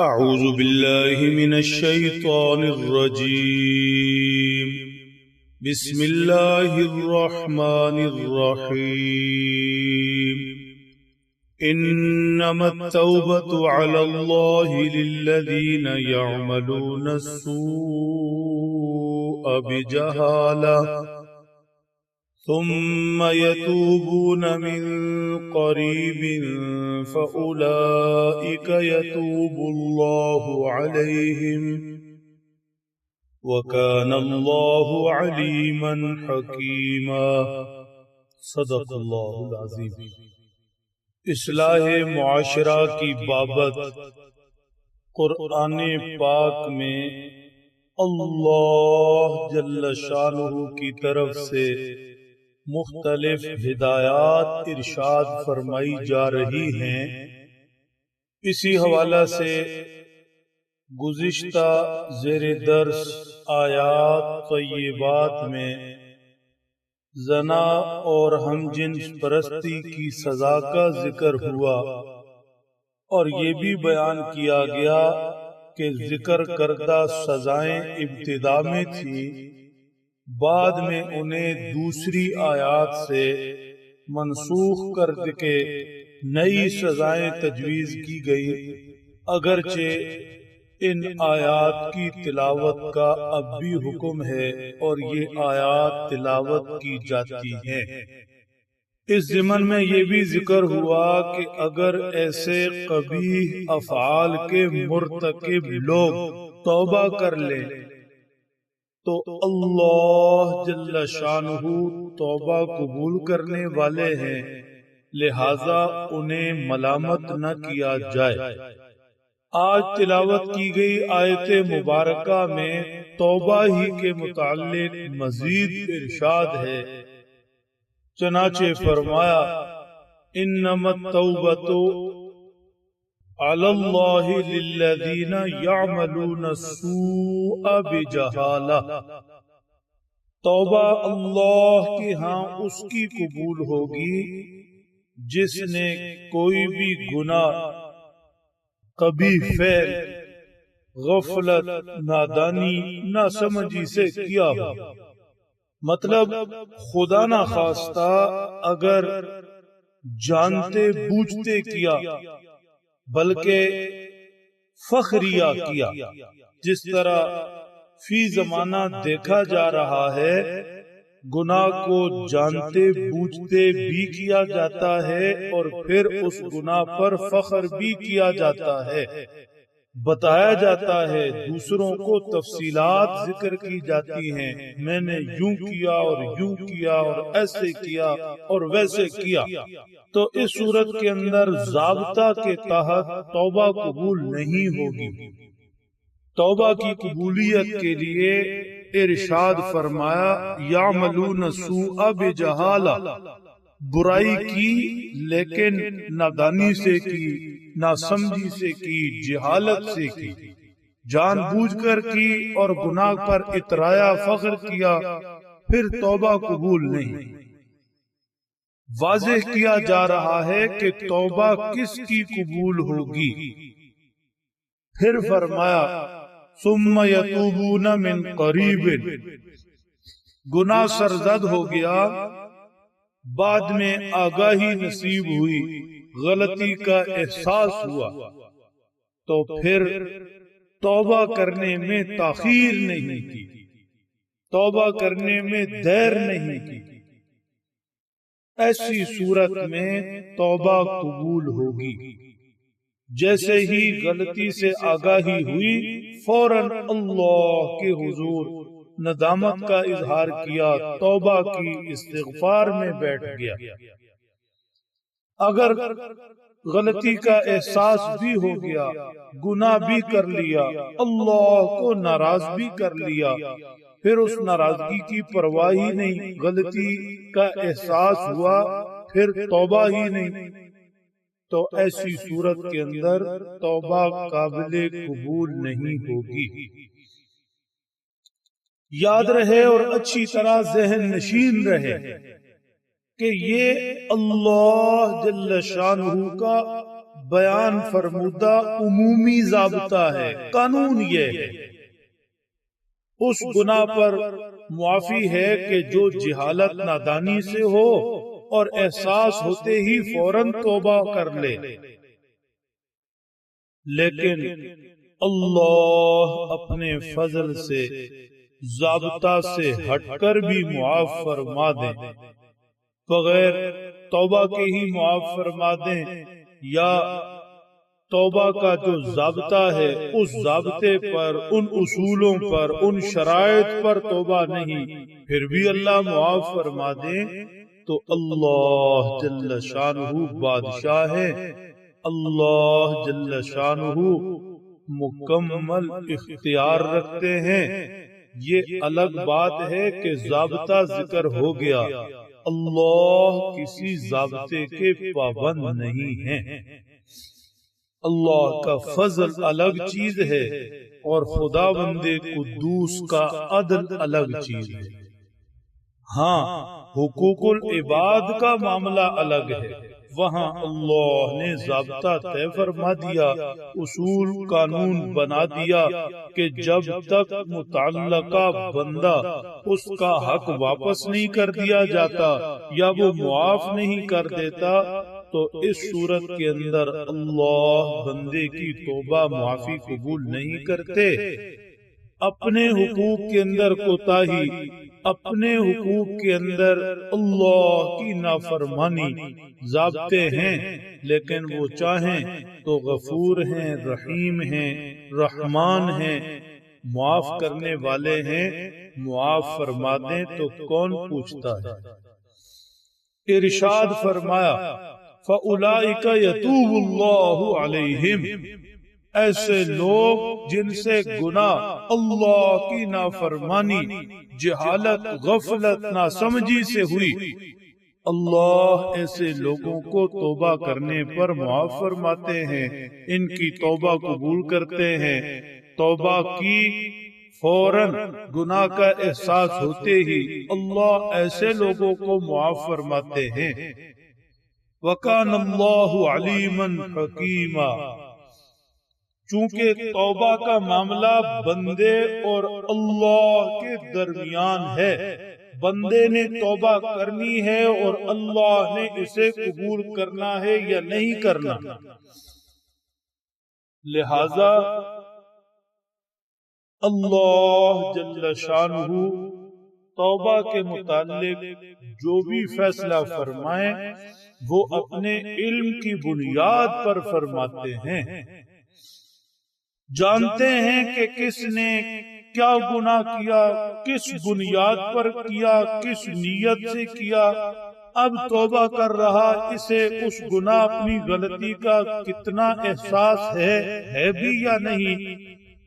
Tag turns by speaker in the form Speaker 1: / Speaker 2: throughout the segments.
Speaker 1: أعوذ بالله من الشيطان الرجيم. بسم الله الرحمن الرحيم. إنما التوبة على الله للذين يعملون السوء بجهالة. ثم يتوبون من قريب فأولئك يتوب الله عليهم وكان الله عليما حكيما صدق الله العظيم اصلاح معاشرہ کی بابت قرآن پاک میں اللہ جل شانہ کی طرف سے مختلف ہدایات ارشاد فرمائی جا رہی ہیں۔ اسی حوالہ سے گزشتہ زیر درس آیات طیبات میں زنا اور ہم جنس پرستی کی سزا کا ذکر ہوا اور یہ بھی بیان کیا گیا کہ ذکر کردہ سزائیں ابتدا میں تھی بعد میں انہیں دوسری آیات سے منسوخ کر کے نئی سزائیں تجویز کی گئی اگرچہ ان آیات کی تلاوت کا اب بھی حکم ہے اور یہ آیات تلاوت کی جاتی ہیں۔ اس زمن میں یہ بھی ذکر ہوا کہ اگر ایسے کبھی افعال کے مرتکب لوگ توبہ کر لیں تو اللہ جل شانہ توبہ قبول کرنے والے ہیں، لہذا انہیں ملامت نہ کیا جائے۔ آج تلاوت کی گئی آیت مبارکہ میں توبہ ہی کے متعلق مزید ارشاد ہے۔ چنانچہ فرمایا، انما التوبہ على الله للذين يعملون السوء بجهالة۔ توبہ اللہ کے ہاں اس کی قبول ہوگی جس نے کوئی بھی گناہ کبھی فیل غفلت نادانی نہ سمجھی سے کیا ہو۔ مطلب خدا نہ خواستہ اگر جانتے بوجھتے کیا۔ بلکہ فخریہ کیا، جس طرح فی زمانہ دیکھا جا رہا ہے، گناہ کو جانتے، بوجھتے بھی کیا جاتا ہے اور پھر اس گناہ پر فخر بھی کیا جاتا ہے۔ بتایا جاتا ہے دوسروں کو تفصیلات ذکر کی جاتی ہیں۔ میں نے یوں کیا اور یوں کیا اور ایسے کیا اور ویسے کیا۔ تو اس صورت کے اندر ضابطہ کے تحت توبہ قبول نہیں ہوگی۔ توبہ کی قبولیت کے لیے ارشاد فرمایا یا ملون سو اب جہالا برائی کی لیکن نادانی سے کی نہ سمجھی سے کی جہالت سے کی۔ جان بوجھ کر کی اور گناہ پر اترایا فخر کیا پھر توبہ قبول نہیں۔ واضح کیا جا رہا ہے کہ توبہ کس کی قبول ہوگی؟ پھر فرمایا ثم یتوبون من قریب۔ گناہ سرزد ہو گیا بعد میں آگاہی نصیب ہوئی، غلطی کا احساس ہوا۔ تو پھر توبہ کرنے میں تاخیر نہیں کی، توبہ کرنے میں دیر نہیں کی۔ ایسی صورت میں توبہ قبول ہوگی۔ جیسے ہی غلطی سے آگاہی ہوئی، فوراً اللہ کے حضور ندامت کا اظہار کیا، توبہ کی استغفار میں بیٹھ گیا۔ اگر غلطی کا احساس بھی ہو گیا، گناہ بھی کر لیا، اللہ کو ناراض بھی کر لیا، پھر اس ناراضگی کی پرواہ ہی نہیں، غلطی کا احساس ہوا، پھر توبہ ہی نہیں۔ تو ایسی صورت کے اندر توبہ قابل قبول نہیں ہوگی۔ یاد رہے اور اچھی طرح ذہن نشین رہے کہ یہ اللہ جل شانہ کا بیان فرمودہ عمومی ضابطہ ہے، قانون یہ ہے۔ اس گناہ پر معافی ہے کہ جو جہالت نادانی سے ہو اور احساس ہوتے ہی فوراً توبہ کر لے۔ لیکن اللہ اپنے فضل سے ضابطہ سے ہٹ کر بھی معاف فرما دیں۔ بغیر توبہ کے ہی معاف فرما دیں۔ یا توبہ کا جو ضابطہ ہے، اس ضابطے پر، ان اصولوں پر، ان شرائط پر توبہ نہیں، پھر بھی اللہ معاف فرما دیں۔ تو اللہ جل شانہ بادشاہ ہے۔ اللہ جل شانہ مکمل اختیار رکھتے ہیں۔ یہ الگ بات ہے کہ ضابطہ ذکر ہو گیا۔ اللہ کسی ضابطے کے پابند نہیں ہے اللہ کا فضل الگ چیز ہے اور خدا بندے قدوس کا عدل الگ چیز ہے۔ ہاں حقوق العباد کا معاملہ الگ ہے۔ وہاں اللہ نے ضابطہ طے فرما دیا، اصول، قانون بنا دیا کہ جب تک متعلقہ بندہ اس کا حق واپس نہیں کر دیا جاتا یا وہ معاف نہیں کر دیتا، تو اس صورت کے اندر اللہ بندے کی توبہ معافی قبول نہیں کرتے۔ اپنے حقوق کے اندر کوتا ہی اپنے حقوق کے اندر اللہ کی نافرمانی ضابطے ہیں، لیکن وہ چاہیں تو غفور ہیں، رحیم ہیں، رحمان ہیں، معاف کرنے والے ہیں، معاف فرما دیں تو کون پوچھتا ہے؟ ارشاد فرمایا، فَأُولَئِكَ يَتُوبُ اللَّهُ عَلَيْهِمْ۔ ایسے لوگ جن سے گناہ اللہ کی نافرمانی جہالت غفلت نہ سمجھی سے ہوئی۔ اللہ ایسے لوگوں کو توبہ کرنے پر معاف فرماتے ہیں۔ ان کی توبہ قبول کرتے ہیں۔ توبہ کی فوراً گناہ کا احساس ہوتے ہی اللہ ایسے لوگوں کو معاف فرماتے ہیں۔ وکان اللہ علیمن حکیمہ چونکہ توبہ کا معاملہ بندے اور اللہ کے درمیان ہے۔ بندے نے توبہ کرنی ہے اور اللہ نے اسے قبول کرنا ہے یا نہیں کرنا۔ لہذا اللہ جل شانہ توبہ کے متعلق جو بھی فیصلہ فرمائیں وہ اپنے علم کی بنیاد پر فرماتے ہیں۔ جانتے ہیں کہ کس نے کیا گناہ کیا، کس بنیاد پر کیا، کس نیت سے کیا۔ اب توبہ کر رہا، اسے اس گناہ اپنی غلطی کا کتنا احساس ہے ہے بھی یا نہیں؟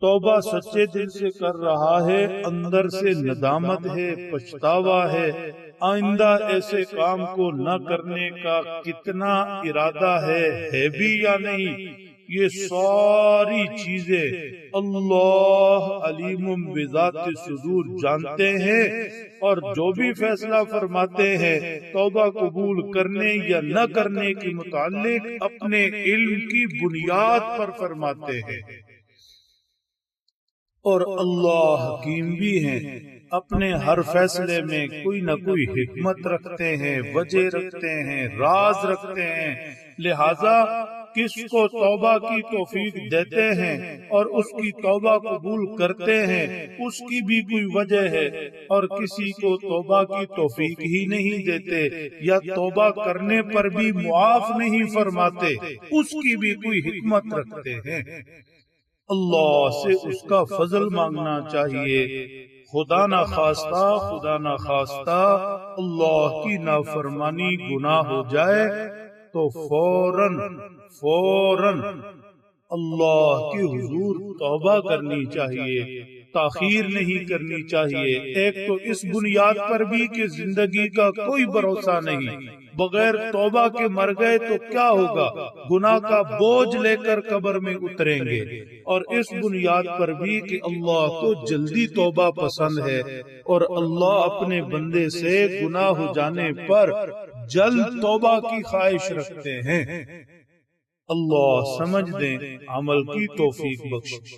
Speaker 1: توبہ سچے دل سے کر رہا ہے، اندر سے ندامت ہے، پچھتاوا ہے۔ آئندہ ایسے کام کو نہ کرنے کا کتنا ارادہ ہے ہے بھی یا نہیں؟ یہ ساری چیزیں اللہ علیم بذات صدور جانتے ہیں اور جو بھی فیصلہ فرماتے ہیں توبہ قبول کرنے یا نہ کرنے کے متعلق اپنے علم کی بنیاد پر فرماتے ہیں۔ اور اللہ حکیم بھی ہیں۔ اپنے ہر فیصلے میں کوئی نہ کوئی حکمت رکھتے ہیں وجہ رکھتے ہیں راز رکھتے ہیں۔ لہذا کس کو توبہ کی توفیق دیتے ہیں اور اس کی توبہ قبول کرتے ہیں، اس کی بھی کوئی وجہ ہے اور کسی کو توبہ کی توفیق ہی نہیں دیتے یا توبہ کرنے پر بھی معاف نہیں فرماتے، اس کی بھی کوئی حکمت رکھتے ہیں۔ اللہ سے اس کا فضل مانگنا چاہیے۔ خدا نہ خواستہ خدا نہ خواستہ اللہ کی نافرمانی گناہ ہو جائے۔ تو فوراً فوراً اللہ کی حضور توبہ کرنی چاہیے، تاخیر نہیں کرنی چاہیے۔ ایک تو اس بنیاد پر بھی کہ زندگی کا کوئی بھروسہ نہیں، بغیر توبہ کے مر گئے تو کیا ہوگا؟ گناہ کا بوجھ لے کر قبر میں اتریں گے۔ اور اس بنیاد پر بھی کہ اللہ کو جلدی توبہ پسند ہے اور اللہ اپنے بندے سے گناہ ہو جانے پر جلد توبہ کی خواہش رکھتے ہیں۔ اللہ سمجھ دیں عمل کی توفیق بخش